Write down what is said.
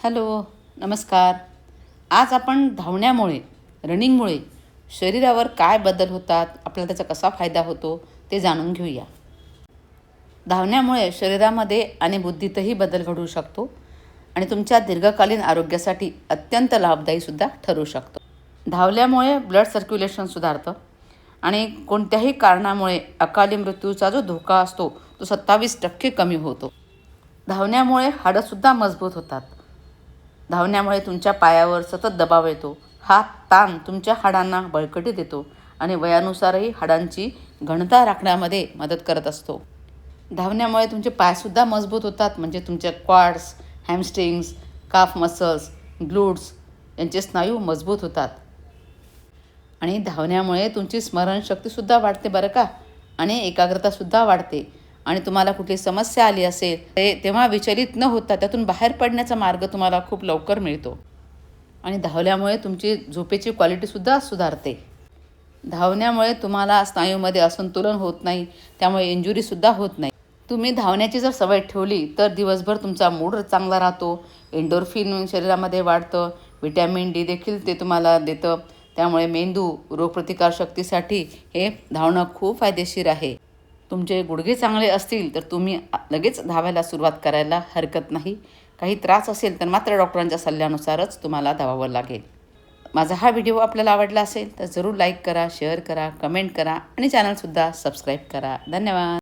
Hello नमस्कार. आज आपण धावण्यामुळे रनिंगमुळे शरीरावर काय बदल होतात आपल्याला त्याचा कसा फायदा होतो ते जाणून घेऊया. धावण्यामुळे शरीरामध्ये आणि बुद्धीतही बदल घडू शकतो आणि तुमच्या दीर्घकालीन आरोग्यासाठी अत्यंत लाभदायीसुद्धा ठरू शकतो. धावल्यामुळे ब्लड सर्क्युलेशन सुधारतं आणि कोणत्याही कारणामुळे अकाली मृत्यूचा जो धोका असतो तो सत्तावीस टक्के कमी होतो. धावण्यामुळे हाडंसुद्धा मजबूत होतात. धावण्यामुळे तुमच्या पायावर सतत दबाव येतो. हा ताण तुमच्या हाडांना बळकटी देतो आणि वयानुसारही हाडांची घनता राखण्यामध्ये मदत करत असतो. धावण्यामुळे तुमचे पायसुद्धा मजबूत होतात म्हणजे तुमच्या क्वाड्स हॅमस्ट्रिंग्स काफ मसल्स ग्लूड्स यांचे स्नायू मजबूत होतात. आणि धावण्यामुळे तुमची स्मरणशक्तीसुद्धा वाढते बरं का? आणि एकाग्रतासुद्धा वाढते. आणि तुम्हाला कुठली समस्या आली असेल ते तेव्हा विचलित न होता त्यातून बाहेर पडण्याचा मार्ग तुम्हाला खूप लवकर मिळतो. आणि धावल्यामुळे तुमची झोपेची क्वालिटीसुद्धा सुधारते. धावण्यामुळे तुम्हाला स्नायूमध्ये असंतुलन होत नाही त्यामुळे इंजुरीसुद्धा होत नाही. तुम्ही धावण्याची जर सवय ठेवली तर दिवसभर तुमचा मूड चांगला राहतो एंडोरफिन शरीरामध्ये वाढतं विटॅमिन डी देखील ते तुम्हाला देतं. त्यामुळे मेंदू रोगप्रतिकारशक्तीसाठी हे धावणं खूप फायदेशीर आहे. तुमचे गुडघे चांगले असतील तर तुम्ही लगेच धावायला सुरुवात करायला हरकत नाही. काही त्रास असेल तर मात्र डॉक्टरांच्या सल्ल्यानुसारच तुम्हाला धावावं लागेल. माझा हा व्हिडिओ आपल्याला आवडला असेल तर जरूर लाईक करा शेअर करा कमेंट करा आणि चॅनलसुद्धा सबस्क्राईब करा. धन्यवाद.